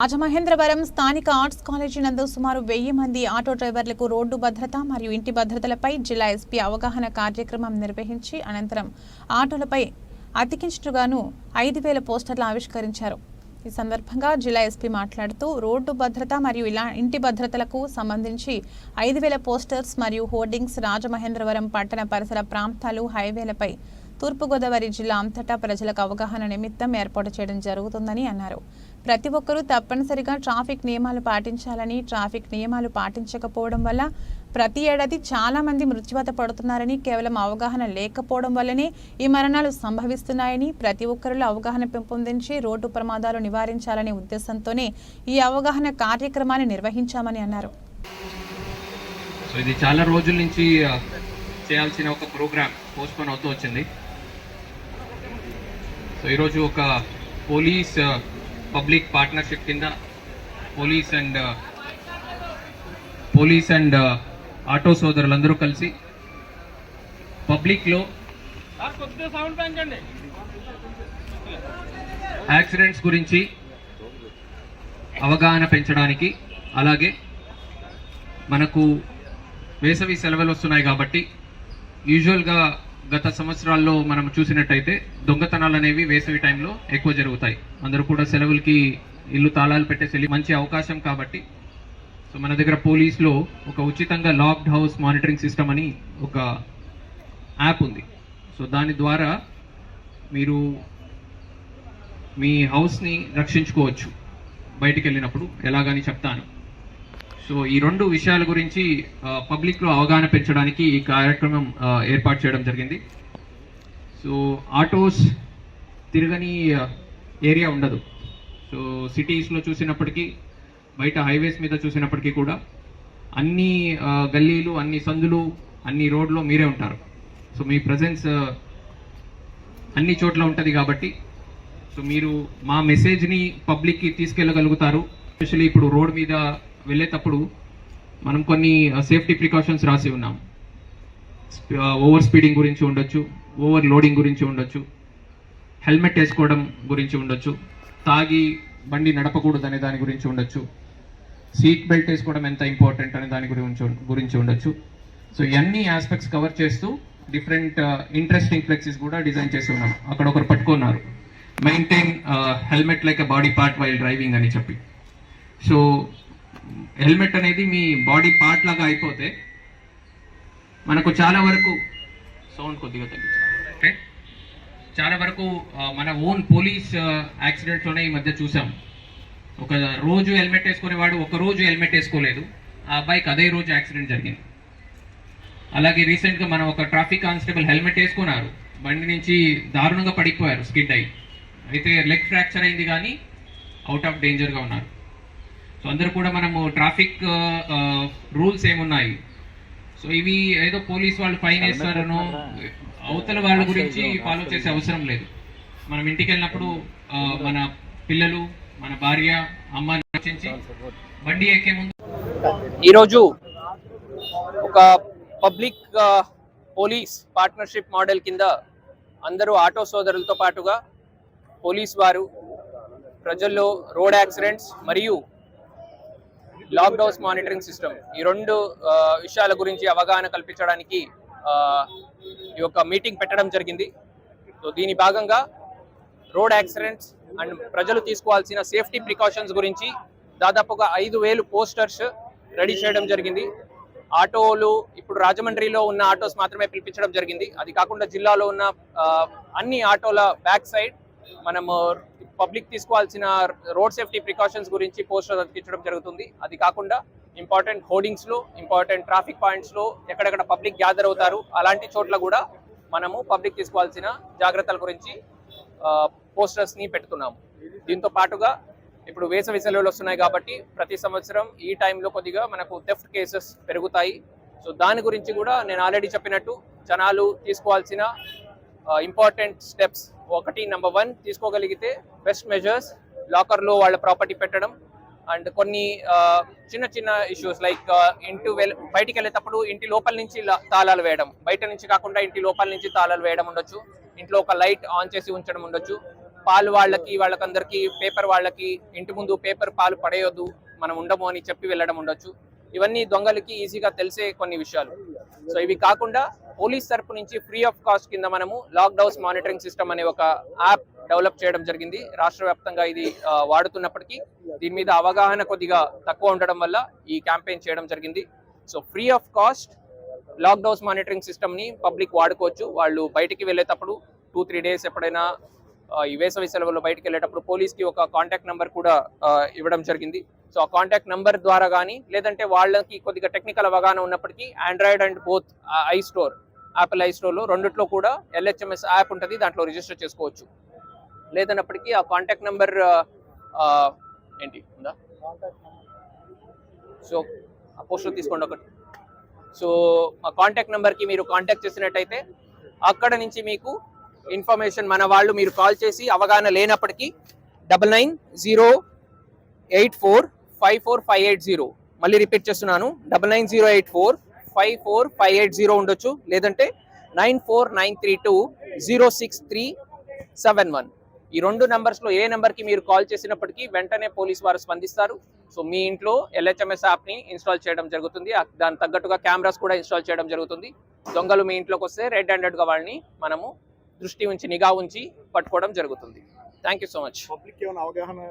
రాజమహేంద్రవరం స్థానిక arts college నందు సుమారు వెయ్యి మంది ఆటో డ్రైవర్లకు రోడ్డు భద్రత మరియు ఇంటి భద్రతలపై జిల్లా ఎస్పీ అవగాహన కార్యక్రమం నిర్వహించి అనంతరం ఆటోలపై అతికించుగాను ఐదు వేల పోస్టర్లు ఆవిష్కరించారు. ఈ సందర్భంగా జిల్లా ఎస్పీ మాట్లాడుతూ రోడ్డు భద్రత మరియు ఇలా ఇంటి భద్రతలకు సంబంధించి ఐదు వేల పోస్టర్స్ మరియు హోర్డింగ్స్ రాజమహేంద్రవరం పట్టణ పరిసర ప్రాంతాలు హైవేలపై తూర్పుగోదావరి జిల్లా అంతటా ప్రజలకు అవగాహన నిమిత్తం ఏర్పాటు చేయడం జరుగుతుందని అన్నారు. ప్రతి ఒక్కరూ తప్పనిసరిగా ట్రాఫిక్ నియమాలు పాటించాలని ట్రాఫిక్ నియమాలు పాటించకపోవడం వల్ల ప్రతి ఏడాది చాలా మంది మృత్యువాత పడుతున్నారని కేవలం అవగాహన లేకపోవడం వల్లనే ఈ మరణాలు సంభవిస్తున్నాయని ప్రతి ఒక్కరిలో అవగాహన పెంపొందించి రోడ్డు ప్రమాదాలు నివారించాలనే ఉద్దేశంతోనే ఈ అవగాహన కార్యక్రమాన్ని నిర్వహించామని అన్నారు. సో ఇది చాలా రోజుల నుంచి చేయాల్సిన ఒక ప్రోగ్రామ్ పోస్ట్పోన్ అవుతూ వచ్చింది. సో ఈరోజు ఒక పోలీస్ పబ్లిక్ పార్ట్నర్షిప్ కింద police and police and auto సోదరులందరూ కలిసి పబ్లిక్లో యాక్సిడెంట్స్ గురించి అవగాహన పెంచడానికి అలాగే మనకు వేసవి సెలవులు వస్తున్నాయి కాబట్టి యూజువల్గా గత సంవత్సరాల్లో మనం చూసినట్టయితే దొంగతనాలు అనేవి వేసవి టైంలో ఎక్కువ జరుగుతాయి. అందరూ కూడా సెలవులకి ఇల్లు తాళాలు పెట్టేసి మంచి అవకాశం కాబట్టి. సో మన దగ్గర పోలీస్లో ఒక ఉచితంగా లాక్డ్ హౌస్ మానిటరింగ్ సిస్టమ్ అని ఒక యాప్ ఉంది. సో దాని ద్వారా మీరు మీ హౌస్ని రక్షించుకోవచ్చు. బయటికి వెళ్ళినప్పుడు ఎలాగని చెప్తాను. సో ఈ రెండు విషయాల గురించి పబ్లిక్లో అవగాహన పెంచడానికి ఈ కార్యక్రమం ఏర్పాటు చేయడం జరిగింది. సో ఆటోస్ తిరగని ఏరియా ఉండదు. సో సిటీస్లో చూసినప్పటికీ బయట హైవేస్ మీద చూసినప్పటికీ కూడా అన్ని గల్లీలు అన్ని సందులు అన్ని రోడ్లు మీరే ఉంటారు. సో మీ ప్రజెన్స్ అన్ని చోట్ల ఉంటుంది కాబట్టి సో మీరు మా మెసేజ్ని పబ్లిక్కి తీసుకెళ్ళగలుగుతారు. ఎస్పెషలీ ఇప్పుడు రోడ్ మీద వెళ్ళేటప్పుడు మనం కొన్ని uh, సేఫ్టీ ప్రికాషన్స్ రాసి ఉన్నాం. ఓవర్ స్పీడింగ్ uh, గురించి ఉండొచ్చు ఓవర్ లోడింగ్ గురించి ఉండొచ్చు హెల్మెట్ వేసుకోవడం గురించి ఉండొచ్చు తాగి బండి నడపకూడదు అనే దాని గురించి ఉండొచ్చు సీట్ బెల్ట్ వేసుకోవడం ఎంత ఇంపార్టెంట్ అనే దాని గురించి గురించి ఉండొచ్చు. సో ఇవన్నీ ఆస్పెక్ట్స్ కవర్ చేస్తూ డిఫరెంట్ ఇంట్రెస్టింగ్ ఫ్లెక్సీస్ కూడా డిజైన్ చేసి ఉన్నాం. అక్కడ ఒకరు పట్టుకున్నారు. Maintain helmet like a body part while driving అని చెప్పి. సో హెల్మెట్ అనేది మీ బాడీ పార్ట్ లాగా అయిపోతే మనకు చాలా వరకు సౌండ్ కొద్దిగా తగ్గించండి. ఓకే? చాలా వరకు మన ఓన్ పోలీస్ యాక్సిడెంట్లోనే ఈ మధ్య చూసాం. ఒక రోజు హెల్మెట్ వేసుకునేవాడు ఒక రోజు హెల్మెట్ వేసుకోలేదు. ఆ అబ్బాయికి అదే రోజు యాక్సిడెంట్ జరిగింది. అలాగే రీసెంట్గా మనం ఒక ట్రాఫిక్ కానిస్టేబుల్ హెల్మెట్ వేసుకున్నారు. బండి నుంచి దారుణంగా పడిపోయారు స్కిడ్ అయ్యి. అయితే లెగ్ ఫ్రాక్చర్ అయింది కానీ అవుట్ ఆఫ్ డేంజర్గా ఉన్నారు. సో అందరూ కూడా మనము ట్రాఫిక్ రూల్స్ ఏమున్నాయి? సో ఇవి ఏదో పోలీస్ వాళ్ళు ఫైన్ వేస్తారనో అవతల వాళ్ళ గురించి ఫాలో చేసే అవసరం లేదు. మనం ఇంటికి వెళ్ళినప్పుడు మన పిల్లలు మన భార్య అమ్మ రక్షించి బండి ఎక్కే ముందు ఈరోజు ఒక పబ్లిక్ పోలీస్ పార్ట్నర్షిప్ మోడల్ కింద అందరూ ఆటో సోదరులతో పాటుగా పోలీస్ వారు ప్రజల్లో రోడ్ యాక్సిడెంట్స్ మరియు లాక్డౌన్స్ మానిటరింగ్ సిస్టమ్. ఈ రెండు విషయాల గురించి అవగాహన కల్పించడానికి ఈ యొక్క మీటింగ్ పెట్టడం జరిగింది. సో దీని భాగంగా రోడ్ యాక్సిడెంట్స్ అండ్ ప్రజలు తీసుకోవాల్సిన సేఫ్టీ ప్రికాషన్స్ గురించి దాదాపుగా ఐదు వేలు పోస్టర్స్ రెడీ చేయడం జరిగింది. ఆటోలు ఇప్పుడు రాజమండ్రిలో ఉన్న ఆటోస్ మాత్రమే పిలిపించడం జరిగింది. అది కాకుండా జిల్లాలో ఉన్న అన్ని ఆటోల బ్యాక్ సైడ్ మనము పబ్లిక్ తీసుకోవాల్సిన రోడ్ సేఫ్టీ ప్రికాషన్స్ గురించి పోస్టర్ అతికించడం జరుగుతుంది. అది కాకుండా ఇంపార్టెంట్ హోర్డింగ్స్లో ఇంపార్టెంట్ ట్రాఫిక్ పాయింట్స్లో ఎక్కడెక్కడ పబ్లిక్ గ్యాదర్ అవుతారు అలాంటి చోట్ల కూడా మనము పబ్లిక్ తీసుకోవాల్సిన జాగ్రత్తల గురించి పోస్టర్స్ని పెడుతున్నాము. దీంతో పాటుగా ఇప్పుడు వేసవి సెలవులు వస్తున్నాయి కాబట్టి ప్రతి సంవత్సరం ఈ టైంలో కొద్దిగా మనకు థెఫ్ట్ కేసెస్ పెరుగుతాయి. సో దాని గురించి కూడా నేను ఆల్రెడీ చెప్పినట్టు జనాలు తీసుకోవాల్సిన ఇంపార్టెంట్ స్టెప్స్ ఒకటి నెంబర్ వన్ తీసుకోగలిగితే బెస్ట్ మెజర్స్ లాకర్లో వాళ్ళ ప్రాపర్టీ పెట్టడం. అండ్ కొన్ని చిన్న చిన్న ఇష్యూస్ లైక్ ఇంటి వెల్ బయటికి వెళ్ళేటప్పుడు ఇంటి లోపల నుంచి తాళాలు వేయడం. బయట నుంచి కాకుండా ఇంటి లోపల నుంచి తాళాలు వేయడం ఉండొచ్చు. ఇంట్లో ఒక లైట్ ఆన్ చేసి ఉంచడం ఉండొచ్చు. పాలు వాళ్ళకి వాళ్ళకందరికీ పేపర్ వాళ్ళకి ఇంటి ముందు పేపర్ పాలు పడేయొద్దు. మనం ఉండము అని చెప్పి వెళ్ళడం ఉండొచ్చు. ఇవన్నీ దొంగలకి ఈజీగా తెలిసే కొన్ని విషయాలు. సో ఇవి కాకుండా పోలీస్ తరపు నుంచి ఫ్రీ ఆఫ్ కాస్ట్ కింద మనము లాక్డౌన్స్ మానిటరింగ్ సిస్టమ్ అనే ఒక యాప్ డెవలప్ చేయడం జరిగింది. రాష్ట్ర వ్యాప్తంగా ఇది వాడుతున్నప్పటికీ దీని మీద అవగాహన కొద్దిగా తక్కువ ఉండడం వల్ల ఈ క్యాంపెయిన్ చేయడం జరిగింది. So free of cost lockdowns monitoring సిస్టమ్ని పబ్లిక్ వాడుకోవచ్చు. వాళ్ళు బయటికి వెళ్ళేటప్పుడు టూ త్రీ డేస్ ఎప్పుడైనా ఈ వేసవి సెలవుల్లో బయటికి వెళ్ళేటప్పుడు పోలీస్కి ఒక కాంటాక్ట్ నెంబర్ కూడా ఇవ్వడం జరిగింది. సో ఆ కాంటాక్ట్ నెంబర్ ద్వారా కానీ లేదంటే వాళ్ళకి కొద్దిగా టెక్నికల్ అవగాహన ఉన్నప్పటికీ Android and both I store Apple I స్టోర్లో రెండిట్లో కూడా ఎల్హెచ్ఎంఎస్ యాప్ ఉంటుంది దాంట్లో రిజిస్టర్ చేసుకోవచ్చు. లేదన్నప్పటికీ ఆ కాంటాక్ట్ నెంబర్ ఏంటి ఉందా? సో ఆ పోస్టర్ తీసుకోండి ఒకటి. సో ఆ కాంటాక్ట్ నెంబర్కి మీరు కాంటాక్ట్ చేసినట్టయితే అక్కడ నుంచి మీకు ఇన్ఫర్మేషన్ మన వాళ్ళు మీరు కాల్ చేసి అవగాహన లేనప్పటికీ double nine zero eight four five four five eight zero మళ్ళీ రిపీట్ చేస్తున్నాను. Double nine zero eight four five four five eight zero ఉండొచ్చు లేదంటే nine four nine three two zero six three seven one. ఈ రెండు నెంబర్స్లో లో ఏ నెంబర్కి కి మీరు కాల్ చేసినప్పటికీ వెంటనే పోలీస్ వారు స్పందిస్తారు. సో మీ ఇంట్లో ఎల్హెచ్ఎంఎస్ యాప్ని ఇన్స్టాల్ చేయడం జరుగుతుంది. దానికి తగ్గట్టుగా కెమెరాస్ కూడా ఇన్స్టాల్ చేయడం జరుగుతుంది. దొంగలు మీ ఇంట్లోకి వస్తే రెడ్ హ్యాండెడ్గా వాళ్ళని మనము దృష్టి ఉంచి నిఘా ఉంచి పట్టుకోవడం జరుగుతుంది. Thank you so much. Public ఏమైనా అవగాహన